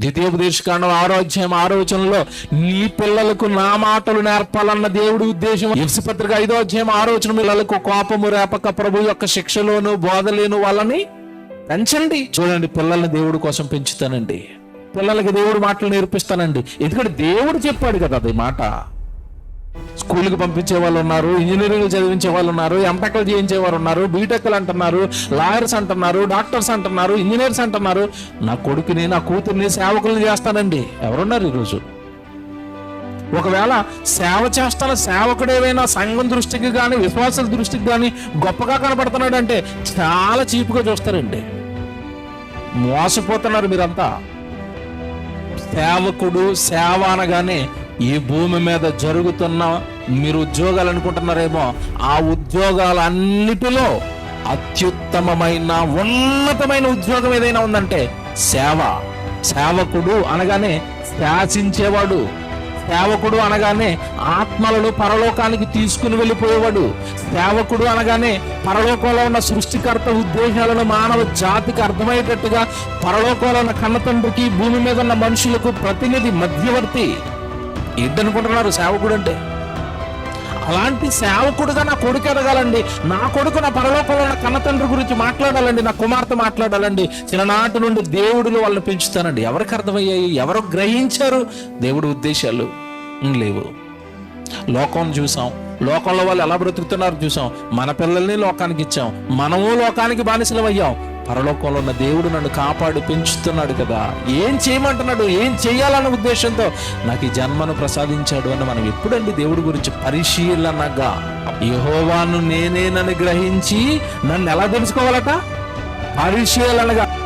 ద్వితీయోపదేశకాండం ఆరో అధ్యాయం ఆరో వచనంలో నీ పిల్లలకు నా మాటలు నేర్పాలన్న దేవుడి ఉద్దేశం. ఎఫ్సి పత్రిక ఐదో అధ్యాయం ఆరో వచనం పిల్లలకు కోపము రేపక ప్రభు యొక్క శిక్షలోను బోధలేను వాళ్ళని పెంచండి. చూడండి పిల్లల్ని దేవుడి కోసం పెంచుతానండి. పిల్లలకి దేవుడు మాటలు నేర్పిస్తానండి. ఎందుకంటే దేవుడు చెప్పాడు కదా అది మాట. స్కూల్కి పంపించే వాళ్ళు ఉన్నారు ఇంజనీరింగ్ చదివించే వాళ్ళు ఉన్నారు ఎంటెక్లు చేయించే వారు ఉన్నారు బీటెక్లు అంటున్నారు లాయర్స్ అంటున్నారు డాక్టర్స్ అంటున్నారు ఇంజనీర్స్ అంటున్నారు. నా కొడుకుని నా కూతుర్ని సేవకుల్ని చేస్తానండి ఎవరున్నారు ఈరోజు? ఒకవేళ సేవ చేస్తాన సేవకుడేవైనా సంఘం దృష్టికి కానీ విశ్వాసాల దృష్టికి కానీ గొప్పగా కనపడుతున్నాడంటే చాలా చీపుగా చూస్తారండి. మోసపోతున్నారు మీరంతా. సేవకుడు సేవ అనగానే ఈ భూమి మీద జరుగుతున్న మీరు ఉద్యోగాలు అనుకుంటున్నారేమో ఆ ఉద్యోగాలన్నిటిలో అత్యుత్తమమైన ఉన్నతమైన ఉద్యోగం ఏదైనా ఉందంటే సేవ. సేవకుడు అనగానే శాసించేవాడు. సేవకుడు అనగానే ఆత్మలను పరలోకానికి తీసుకుని వెళ్ళిపోయేవాడు. సేవకుడు అనగానే పరలోకంలో ఉన్న సృష్టికర్త ఉద్దేశాలను మానవ జాతికి అర్థమయ్యేటట్టుగా పరలోకంలో ఉన్న కన్నతండ్రికి భూమి మీద ఉన్న మనుషులకు ప్రతినిధి మధ్యవర్తి. ఏంటనుకుంటున్నారు సేవకుడు అంటే అలాంటి సేవకుడుగా నా కొడుకు ఎదగాలండి. నా కొడుకు నా పరలోకంలో నా కన్నతండ్రి గురించి మాట్లాడాలండి నా కుమార్తె మాట్లాడాలండి. చిన్ననాటి నుండి దేవుడులు వాళ్ళని పెంచుతానండి. ఎవరికి అర్థమయ్యాయి? ఎవరు గ్రహించారు? దేవుడి ఉద్దేశాలు లేవు. లోకం చూసాం. లోకంలో వాళ్ళు ఎలా బ్రతుకుతున్నారు చూసాం. మన పిల్లల్ని లోకానికి ఇచ్చాం. మనము లోకానికి బానిసలం అయ్యాం. పరలోకంలో ఉన్న దేవుడు నన్ను కాపాడు పెంచుతున్నాడు కదా. ఏం చేయమంటున్నాడు? ఏం చేయాలన్న ఉద్దేశంతో నాకు ఈ జన్మను ప్రసాదించాడు అని మనం ఎప్పుడండి దేవుడి గురించి పరిశీలనగా? యహోవాను నేనేనని గ్రహించి నన్ను ఎలా తెలుసుకోవాలట? పరిశీలనగా.